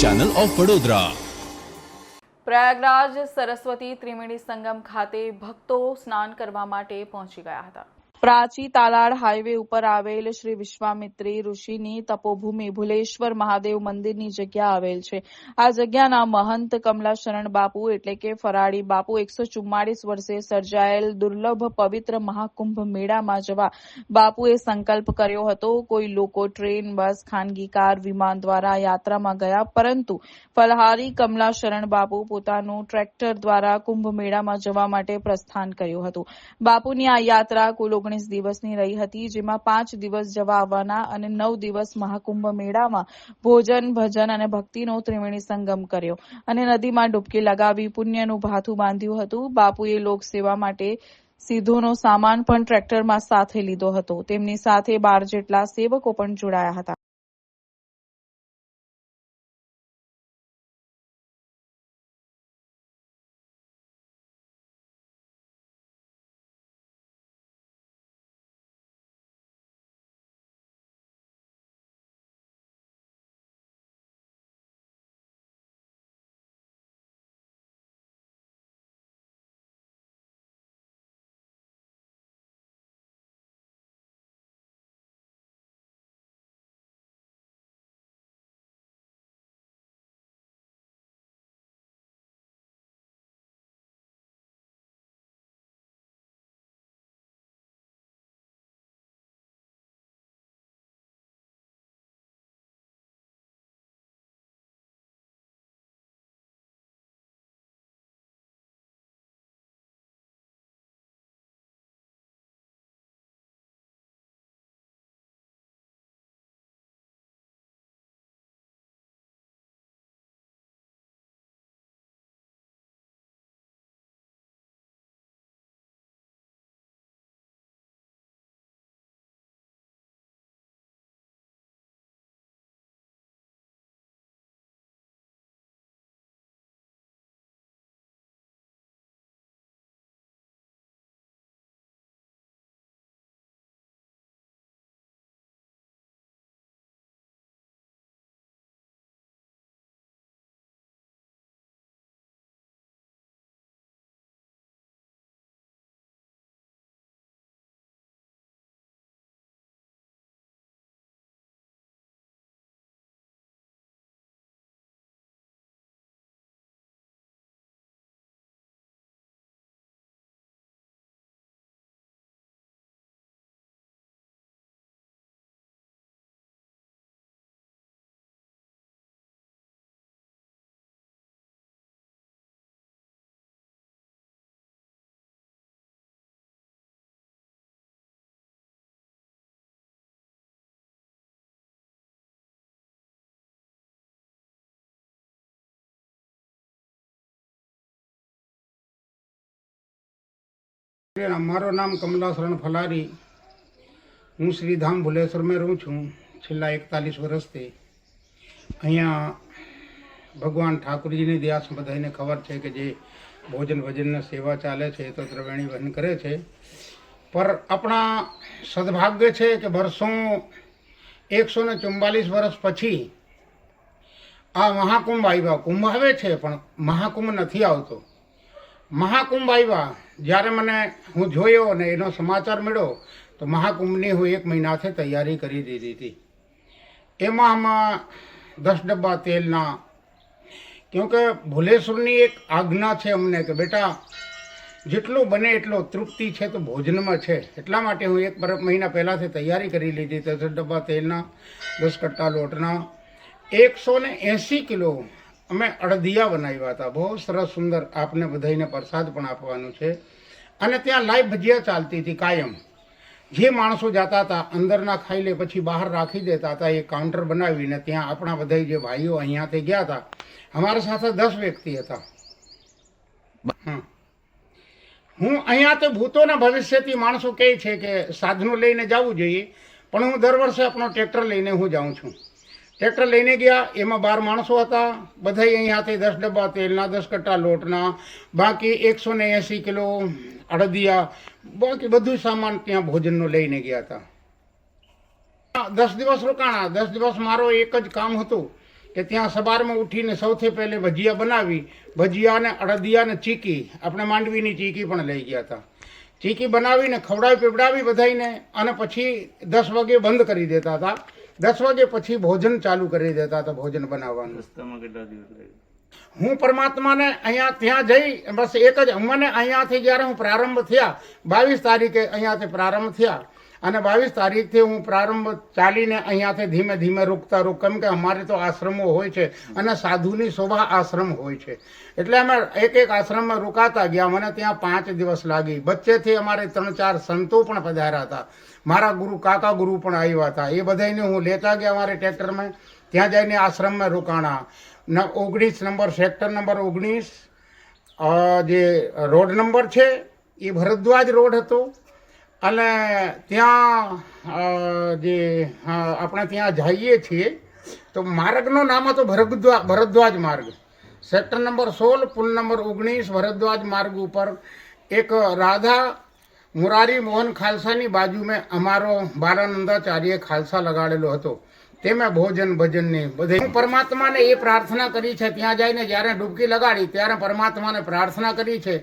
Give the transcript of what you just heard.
Channel of Vadodara Prayagraj Saraswati Triveni Sangam ખાતે ભક્તો સ્નાન કરવા માટે પહોંચી ગયા હતા. પ્રાચી તાલાડ હાઈવે ઉપર આવેલ શ્રી વિશ્વામિત્રી ઋષિની તપોભૂમિ ભુલેશ્વર મહાદેવ મંદિરની જગ્યા આવેલ છે. આ જગ્યાના મહંત કમલાશરણ બાપુ એટલે કે ફરાળી બાપુ એકસો ચુમ્માળીસ વર્ષે સર્જાયેલ દુર્લભ પવિત્ર મહાકુંભ મેળામાં જવા બાપુએ સંકલ્પ કર્યો હતો. કોઈ લોકો ટ્રેન, બસ, ખાનગી કાર, વિમાન દ્વારા યાત્રામાં ગયા, પરંતુ ફલહારી કમલાશરણ બાપુ પોતાનું ટ્રેક્ટર દ્વારા કુંભ મેળામાં જવા માટે પ્રસ્થાન કર્યું હતું. બાપુની આ યાત્રા કુલ ઓગણીસ દિવસની રહી હતી, જેમાં પાંચ દિવસ જવા આવવાના અને નવ દિવસ મહાકુંભ મેળામાં ભોજન, ભજન અને ભક્તિનો ત્રિવેણી સંગમ કર્યો. અને નદીમાં ડૂબકી લગાવી પુણ્યનું ભાથું બાંધ્યું હતું. બાપુએ લોકસેવા માટે સીધોનો સામાન પણ ટ્રેક્ટરમાં સાથે લીધો હતો. તેમની સાથે બાર જેટલા સેવકો પણ જોડાયા હતા. મારું નામ કમલાસરણ ફલારી. હું શ્રીધામ ભુલેશ્વરમાં રહું છું છેલ્લા એકતાલીસ વર્ષથી. અહીંયા ભગવાન ઠાકુરજીની દયાસ બધાને ખબર છે કે જે ભોજન ભજનની સેવા ચાલે છે, એ તો ત્રિવેણી વહન કરે છે. પર આપણા સદભાગ્ય છે કે વર્ષો એકસો ને ચુમ્બાલીસ વર્ષ પછી આ મહાકુંભ આવ્યા. કુંભ આવે છે, પણ મહાકુંભ નથી આવતો. મહાકુંભ આવ્યા. જ્યારે મને હું જોયો અને એનો સમાચાર મળ્યો, તો મહાકુંભની હું એક મહિનાથી તૈયારી કરી દીધી હતી. એમાં આમાં દસ ડબ્બા તેલના, કેમકે ભુલેશ્વરની એક આજ્ઞા છે અમને કે બેટા, જેટલું બને એટલો તૃપ્તિ છે તો ભોજનમાં છે. એટલા માટે હું એક મહિના પહેલાંથી તૈયારી કરી લીધી દસ ડબ્બા તેલના, દસ કટ્ટા લોટના, એકસો ને એંસી કિલો અમે અડદિયા બનાવ્યા હતા. બહુ સરસ સુંદર. આપને બધાઈને પ્રસાદ પણ આપવાનું છે. અને ત્યાં લાઈવ ભજીયા ચાલતી હતી કાયમ. જે માણસો જતા હતા, અંદરના ખાઈ લે પછી બહાર રાખી દેતા હતા એ કાઉન્ટર બનાવીને ત્યાં આપણા બધા જે ભાઈઓ અહીંયાથી ગયા હતા, અમારા સાથે દસ વ્યક્તિ હતા. હું અહીંયા તો ભૂતોના ભવિષ્યથી માણસો કહે છે કે સાધનો લઈને જવું જોઈએ, પણ હું દર વર્ષે આપણો ટ્રેક્ટર લઈને હું જાઉં છું. ટ્રેક્ટર લઈને ગયા, એમાં બાર માણસો હતા. બધા અહીંયાથી દસ ડબ્બા તેલના, દસ કટ્ટા લોટના, બાકી એકસો ને એંસી કિલો અડદિયા, બાકી બધું સામાન ત્યાં ભોજનનું લઈને ગયા હતા. દસ દિવસ રોકાણા, દસ દિવસ મારો એક જ કામ હતું કે ત્યાં સવારમાં ઉઠીને સૌથી પહેલે ભજીયા બનાવી, ભજીયાને, અડદિયાને ચીકી, આપણે માંડવીની ચીકી પણ લઈ ગયા હતા. ચીકી બનાવીને ખવડાવી પીવડાવી બધાઈને અને પછી દસ વાગે બંધ કરી દેતા હતા. દસ વાગે પછી ભોજન ચાલુ કરી દેતા હતા ભોજન બનાવવાનું. રસ્તામાં કેટલા દિવસ હું પરમાત્માને અહીંયા ત્યાં જઈ બસ એક જ મને અહીંયાથી જ્યારે હું પ્રારંભ થયા બાવીસ તારીખે અહીંયાથી પ્રારંભ થયા અને બાવીસ તારીખથી હું પ્રારંભ ચાલીને અહીંયાથી ધીમે ધીમે રૂકતા રૂક. કેમ કે અમારે તો આશ્રમો હોય છે અને સાધુની શોભા આશ્રમ હોય છે. એટલે અમે એક એક આશ્રમમાં રોકાતા ગયા. મને ત્યાં પાંચ દિવસ લાગી. વચ્ચેથી અમારે ત્રણ ચાર સંતો પણ પધાર્યા હતા. મારા ગુરુ, કાકા ગુરુ પણ આવ્યા હતા. એ બધાને હું લેતા ગયા અમારે ટ્રેક્ટરમાં. ત્યાં જઈને આશ્રમમાં રોકાણા. ઓગણીસ નંબર, સેક્ટર નંબર ઓગણીસ. જે રોડ નંબર છે, એ ભરદ્વાજ રોડ હતો. અને ત્યાં જે આપણે ત્યાં જઈએ છીએ, તો માર્ગનું નામ હતું ભરદ્વા ભરદ્વાજ માર્ગ. સેક્ટર નંબર સોળ, પુલ નંબર ઓગણીસ, ભરદ્વાજ માર્ગ ઉપર એક રાધા મુરારી મોહન ખાલસાની બાજુ મેં અમારો બાલાનંદાચાર્ય ખાલસા લગાડેલો હતો. તેમાં ભોજન, ભજનની બધે હું પરમાત્માને એ પ્રાર્થના કરી છે, ત્યાં જઈને જ્યારે ડૂબકી લગાડી, ત્યારે પરમાત્માને પ્રાર્થના કરી છે